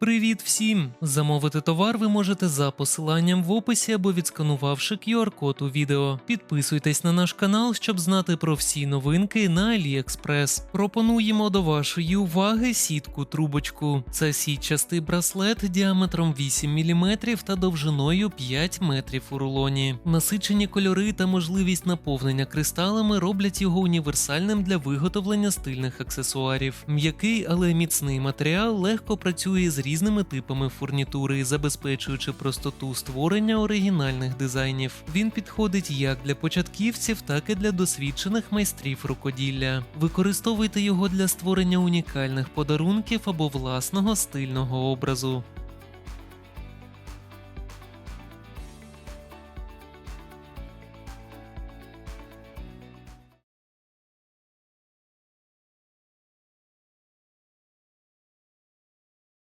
Привіт всім! Замовити товар ви можете за посиланням в описі або відсканувавши QR-код у відео. Підписуйтесь на наш канал, щоб знати про всі новинки на AliExpress. Пропонуємо до вашої уваги сітку трубочку. Це сітчастий браслет діаметром 8 мм та довжиною 5 метрів у рулоні. Насичені кольори та можливість наповнення кристалами роблять його універсальним для виготовлення стильних аксесуарів. М'який, але міцний матеріал легко працює з різними типами фурнітури, забезпечуючи простоту створення оригінальних дизайнів. Він підходить як для початківців, так і для досвідчених майстрів рукоділля. Використовуйте його для створення унікальних подарунків або власного стильного образу.